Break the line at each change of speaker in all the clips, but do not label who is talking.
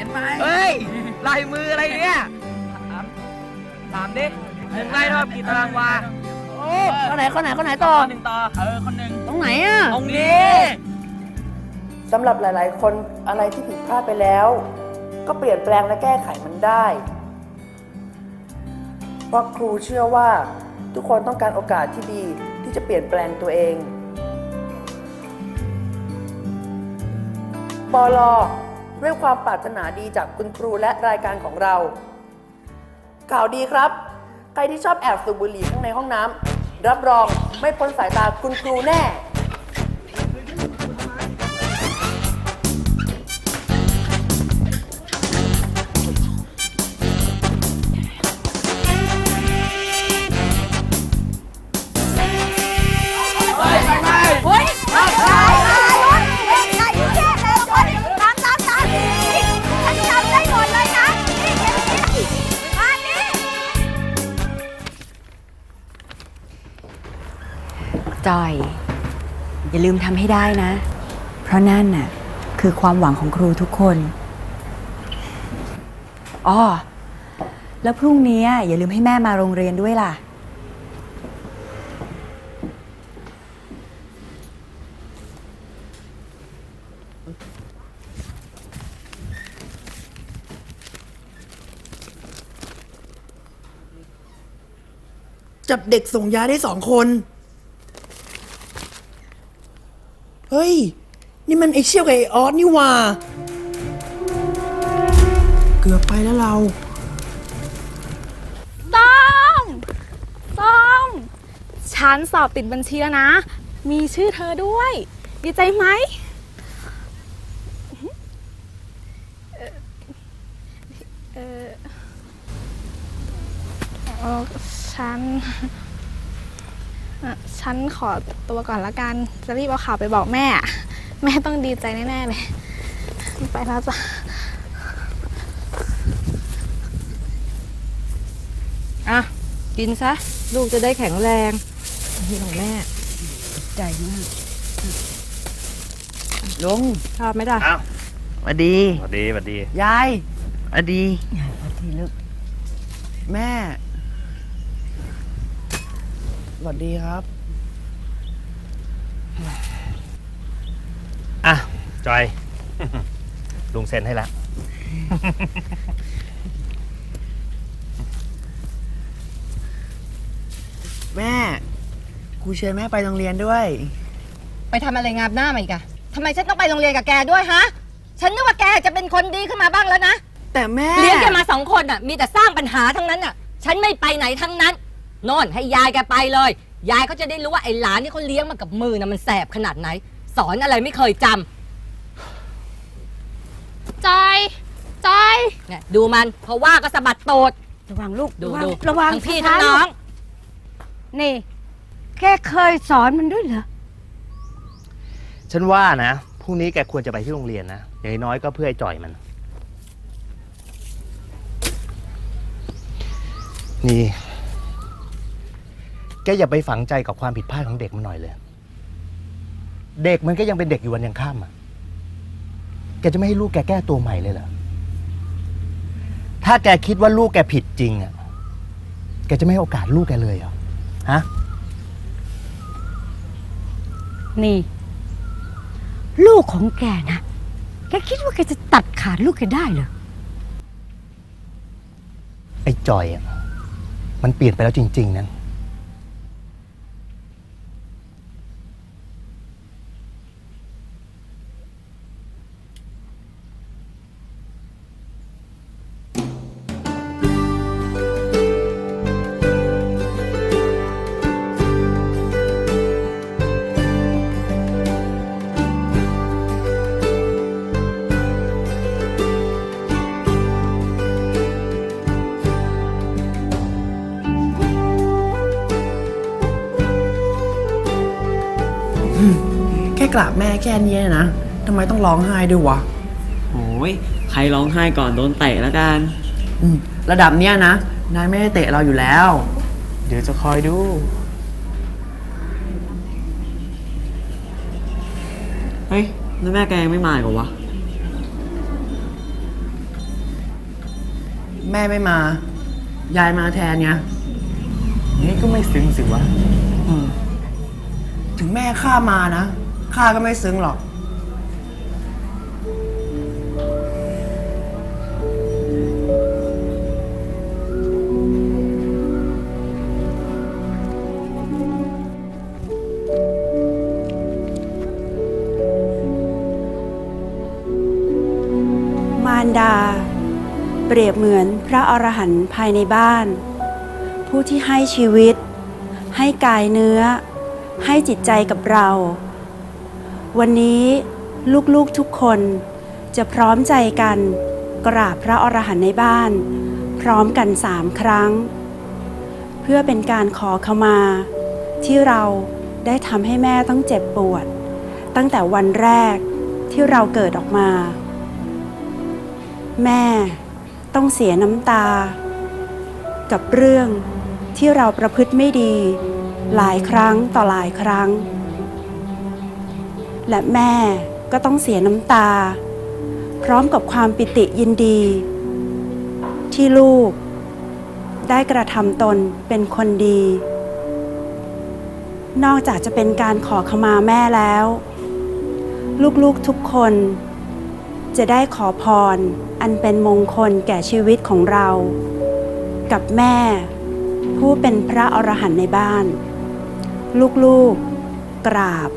ขียนไป
เฮ้ยลายมืออะไรเนี่ยถามถามดิหนึ่งไร่เท่ากับกี่ตารางวา
โอ้คนไหนคนไหนคนไหนต่อ
หนึ่งต่อเออคนหนึ่ง
ตรงไหนอะ
ตรงนี้
สำหรับหลาย ๆ คนอะไรที่ผิดพลาดไปแล้ว ก็เปลี่ยนแปลงและแก้ไขมันได้เพราะครูเชื่อว่าทุกคนต้องการโอกาสที่ดีที่จะเปลี่ยนแปลงตัวเองปอลอ ด้วยความปรารถนาดีจากคุณครูและรายการของเรา ข่าวดีครับ ใครที่ชอบแอบสูบบุหรี่ข้างในห้องน้ำรับรองไม่พ้นสายตาคุณครูแน่า
ลืม
ทำให้ได้นะ เพราะนั่นน่ะ คือความหวังของครูทุกคนอ้อแล้วพรุ่งนี้อย่าลืมให้แม่มาโรงเรียนด้วยล่ะ
จับเด็กส่งยาได้สองคน เฮ้ย นี่มันไอเชี่ยวกับไอออสนี่หว่า เกือบไปแล้วเรา
ต้องต้องฉันสอบติดบัญชีแล้วนะ มีชื่อเธอด้วย ดีใจไหมเออเออฉัน ฉันขอตัวก่อนละกัน จะรีบเอาข่าวไปบอกแม่ แม่ต้องดีใจแน่ๆเลย ไปแล้วจ้ะ
อะ กินซะ ลูกจะได้แข็งแรงนี่ของแม่
ใจมาก
ลุง
ชอบไหมล่ะ
อ้าว
สวัสดี
สวัสดีสวัสดี
ยายสวัสดี
พอทีลูก
แม่ สวัสดีครับ
อะ จอย ลุงเซ็นให้แล้ว
แม่ครูเชิญแม่ไปโรงเรียนด้วย
ไปทำอะไรงามหน้ามาอีกอะทำไมฉันต้องไปโรงเรียนกับแกด้วยฮะ ฉันนึกว่าแกจะเป็นคนดีขึ้นมาบ้างแล้วนะ
แต่แม่
เลี้ยงแกมาสองคนอะมีแต่สร้างปัญหาทั้งนั้นอะฉันไม่ไปไหนทั้งนั้น โน่นให้ยายแกไปเลย ยายเขาจะได้รู้ว่าไอ้หลานที่เขาเลี้ยงมากับมือน่ะมันแสบขนาดไหน สอนอะไรไม่เคยจำ
จอยจอย
เนี่ยดูมันเพราะว่าก็สะบัดโตด
ระวังลูก
ดู
ระวัง
ดู
ระวัง
ทั้งพี่ทั้งน้อง
นี่ แค่เคยสอนมันด้วยเหรอ
ฉันว่านะพรุ่งนี้แกควรจะไปที่โรงเรียนนะอย่างน้อยก็เพื่อไอ้จ่อยมัน นี่ แกอย่าไปฝังใจกับความผิดพลาดของเด็กมันหน่อยเลย เด็กมันก็ยังเป็นเด็กอยู่วันยังค่ำอะ แกจะไม่ให้ลูกแกแก้ตัวใหม่เลยเหรอ ถ้าแกคิดว่าลูกแกผิดจริงอะ แกจะไม่ให้โอกาสลูกแกเลยเหรอ ฮะ
นี่ ลูกของแกนะ แกคิดว่าแกจะตัดขาดลูกแกได้เหรอ
ไอ้จอยอะ มันเปลี่ยนไปแล้วจริง ๆนะ
กราบแม่แค่นี้นะทำไมต้องร้องไห้ด้วยวะ
โอ้ยใครร้องไห้ก่อนโดนเตะแล้วกัน
อืมระดับเนี้ยนะนายไม่ได้เตะเราอยู่แล้ว
เดี๋ยวจะคอยดู
เฮ้ยแล้วแม่แกยังไม่มาอีกเหรอวะ
แม่ไม่มา ยายมาแทนไง
นี่ก็ไม่ซึ้งสิวะ
อืมถึงแม่ข้ามานะ ข้าก็ไม่ซึ้งหรอก
มารดา เปรียบเหมือนพระอรหันต์ภายในบ้าน ผู้ที่ให้ชีวิต ให้กายเนื้อ ให้จิตใจกับเรา วันนี้ลูกๆทุกคนจะพร้อมใจกัน กราบพระอรหันต์ในบ้าน พร้อมกันสามครั้ง เพื่อเป็นการขอขมา ที่เราได้ทำให้แม่ต้องเจ็บปวด ตั้งแต่วันแรกที่เราเกิดออกมา แม่ต้องเสียน้ำตา กับเรื่องที่เราประพฤติไม่ดี หลายครั้งต่อหลายครั้ง และแม่ก็ต้องเสียน้ำตา พร้อมกับความปิติยินดี ที่ลูก ได้กระทำตนเป็นคนดี นอกจากจะเป็นการขอขมาแม่แล้ว ลูกๆทุกคน จะได้ขอพรอันเป็นมงคลแก่ชีวิตของเรา กับแม่ ผู้เป็นพระอรหันต์ในบ้าน ลูกๆกราบ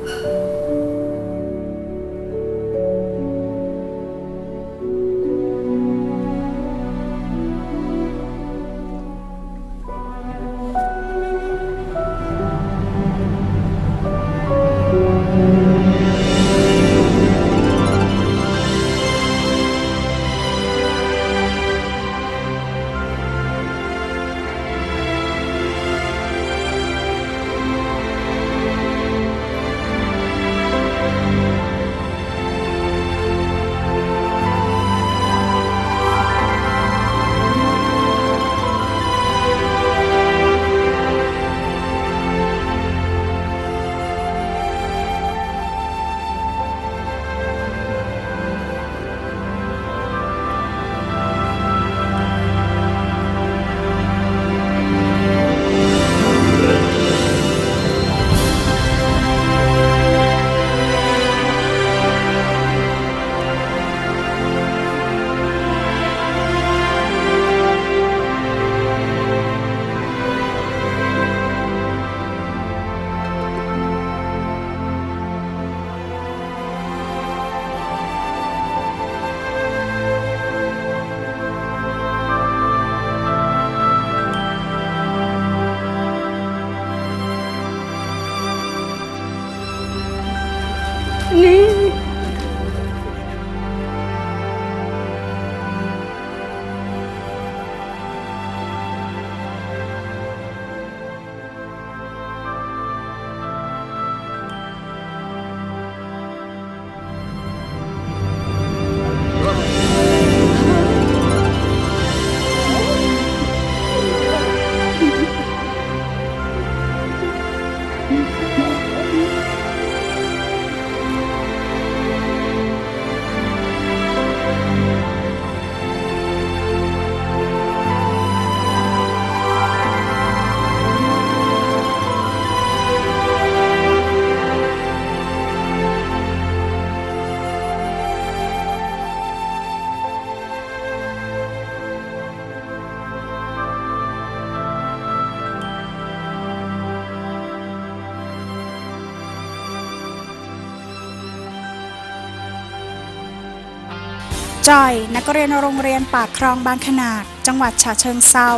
จอยนักเรียนโรงเรียนปากคลองบางขนาด จังหวัดฉะเชิงเซา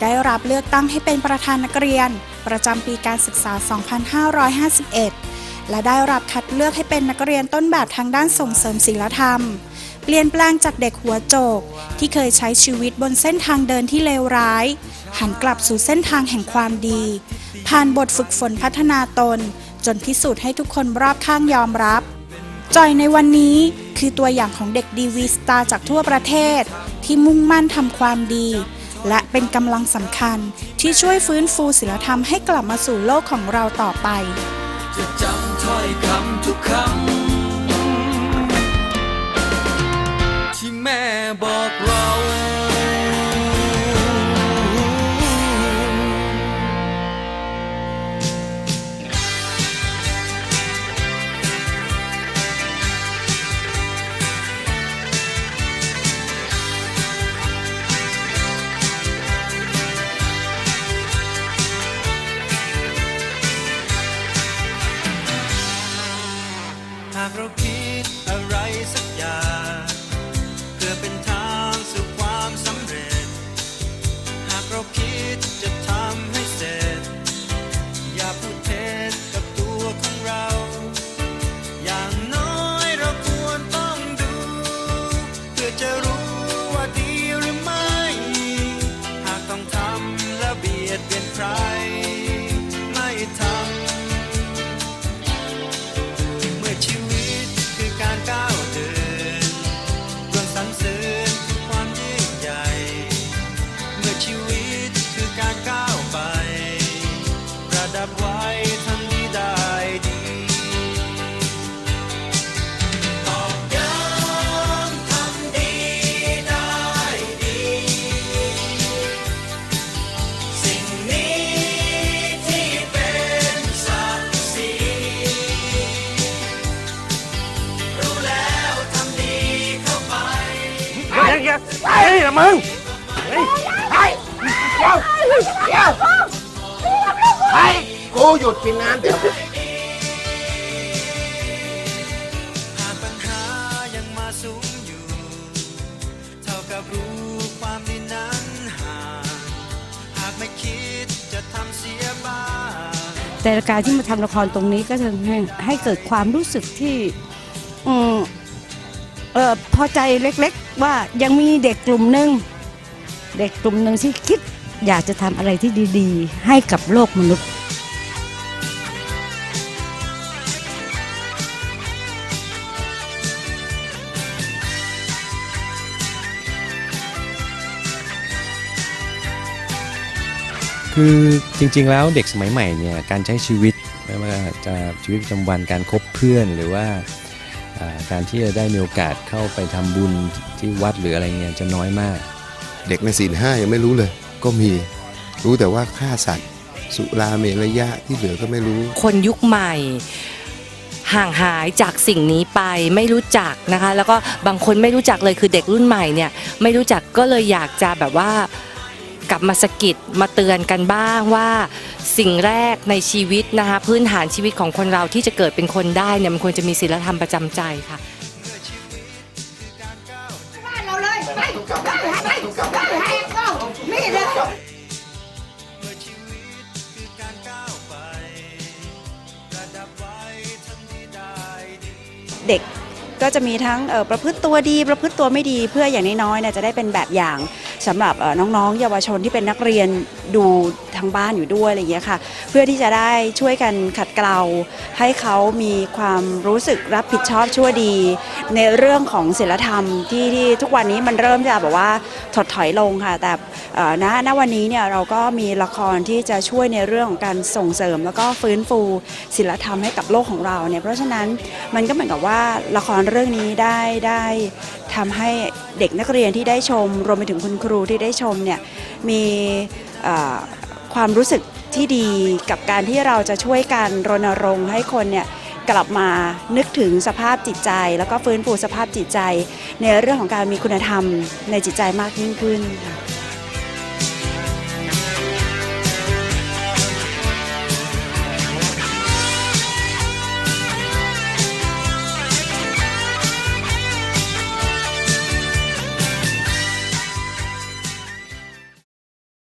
ได้รับเลือกตั้งให้เป็นประธานนักเรียน ประจำปีการศึกษา 2551 และได้รับคัดเลือกให้เป็นนักเรียนต้นแบบทางด้านส่งเสริมศีลธรรม เปลี่ยนแปลงจากเด็กหัวโจก ที่เคยใช้ชีวิตบนเส้นทางเดินที่เลวร้าย หันกลับสู่เส้นทางแห่งความดี ผ่านบทฝึกฝนพัฒนาตน จนพิสูจน์ให้ทุกคนรอบข้างยอมรับ จอยในวันนี้ คือตัวอย่างของเด็กดีวีสตาร์จากทั่วประเทศ ที่มุ่งมั่นทำความดี และเป็นกำลังสำคัญที่ช่วยฟื้นฟูศิลธรรมให้กลับมาสู่โลกของเราต่อไป
จะจำถ้อยคำทุกคำที่แม่บอกเรา หยุดกินน้ำเดี๋ยว
หา
กปัญหายังมาสูงอยู่ เท่ากับรู้ความดีนั้นห่างหากไม่คิดจะทำเสียบ้าง
แต่การที่มาทำละครตรงนี้ก็จะให้ให้เกิดความรู้สึกที่อืมเออพอใจเล็กๆ ว่ายังมีเด็กกลุ่มหนึ่งเด็กกลุ่มหนึ่งที่คิดอยากจะทำอะไรที่ดี ๆ ให้กับโลกมนุษย์
คือจริงๆแล้วเด็กสมัยใหม่เนี่ยการใช้ชีวิตไม่ว่าจะชีวิตประจำวันการคบเพื่อนหรือว่าอ่าการที่จะได้มีโอกาสเข้าไปทำบุญที่วัดหรืออะไรเงี้ยจะน้อยมาก
เด็กในศีลห้ายังไม่รู้เลย ก็มีรู้แต่ว่าฆ่าสัตว์ สุราเมรยะที่เหลือก็ไม่รู้
คนยุคใหม่ห่างหายจากสิ่งนี้ไปไม่รู้จักนะคะ แล้วก็บางคนไม่รู้จักเลยคือเด็กรุ่นใหม่เนี่ยไม่รู้จักก็เลยอยากจะแบบว่า กลับมาสกิดมาเตือนกันบ้างว่า สิ่งแรกในชีวิตนะคะพื้นฐานชีวิตของคนเราที่จะเกิดเป็นคนได้เนี่ยมันควรจะมีศีลธรรมประจำใจค่ะ
เราเลยไปไปไปไปก็นี่เลย
เด็
กก็จะมีทั้งประพฤติตัวดี ประพฤติตัวไม่ดีเพื่ออย่างน้อยๆเนี่ยจะได้เป็นแบบอย่าง สำหรับน้องๆ เยาวชนที่เป็นนักเรียนดู ทางบ้านอยู่ด้วยอะไรอย่างเงี้ยค่ะ เพื่อที่จะได้ช่วยกันขัดเกลา ให้เขามีความรู้สึกรับผิดชอบชั่วดี ในเรื่องของศีลธรรมที่ที่ทุกวันนี้มันเริ่มจะแบบว่าถดถอยลงค่ะ แต่เอ่อณณวันนี้เนี่ยเราก็มีละครที่จะช่วยในเรื่องของการส่งเสริม แล้วก็ฟื้นฟูศีลธรรมให้กับโลกของเราเนี่ยเพราะฉะนั้นมันก็เหมือนกับว่าละครเรื่องนี้ได้ได้ทำให้เด็กนักเรียนที่ได้ชม รวมไปถึงคุณครูที่ได้ชมเนี่ยมีเอ่อ ความรู้สึกที่ดีกับการที่เราจะช่วยกันรณรงค์ให้คนเนี่ยกลับมานึกถึงสภาพจิตใจ แล้วก็ฟื้นฟูสภาพจิตใจ ในเรื่องของการมีคุณธรรมในจิตใจมากยิ่งขึ้นค่ะ